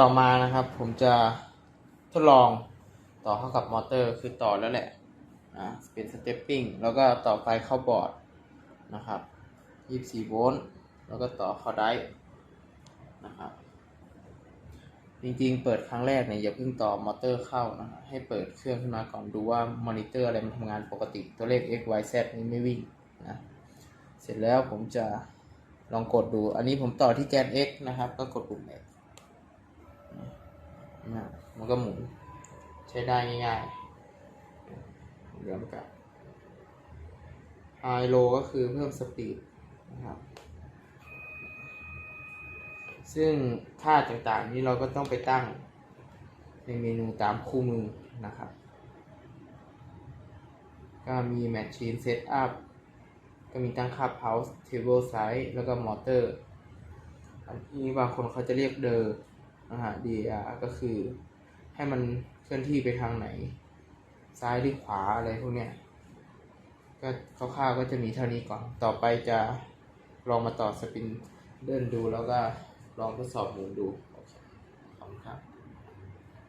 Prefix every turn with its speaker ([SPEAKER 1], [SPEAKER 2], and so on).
[SPEAKER 1] ต่อมานะครับผมจะทดลองต่อเข้ากับมอเตอร์คือต่อแล้วแหละอ่าเป็นสเตปปิ้งแล้วก็ต่อไฟเข้าบอร์ดนะครับ24โวลต์แล้วก็ต่อเข้าไดร์นะครับจริงๆ เปิดครั้งแรกเนี่ยอย่าเพิ่งต่อมอเตอร์เข้านะครับให้เปิดเครื่องขึ้นมาก่อนดูว่ามอนิเตอร์อะไรมันทำงานปกติตัวเลข x y z นี้ไม่วิ่งนะเสร็จแล้วผมจะลองกดดู อันนี้ผมต่อที่แกน x นะครับ ก็กดปุ่ม x มันก็หมุน ใช้ได้ง่ายๆเริ่มกับ high low ก็คือเพิ่มสปีดนะครับ ซึ่งค่าต่างๆนี้เราก็ต้องไปตั้งในเมนูตามคู่มือนะครับ ก็มี Machine Setup ก็มีตั้งค่า Pulse Table Size แล้วก็ Motor อันนี้บางคนเขาจะเรียกเดอร์ นะฮะ DAR ก็คือ ให้มันเคลื่อนที่ไปทางไหน ซ้ายหรือขวาอะไรพวกเนี้ยก็คร่าวๆก็จะมีเท่านี้ก่อน ต่อไปจะลองมาต่อสปินเดินดูแล้วก็ลองทดสอบหมุนดูโอเคขอบคุณครับ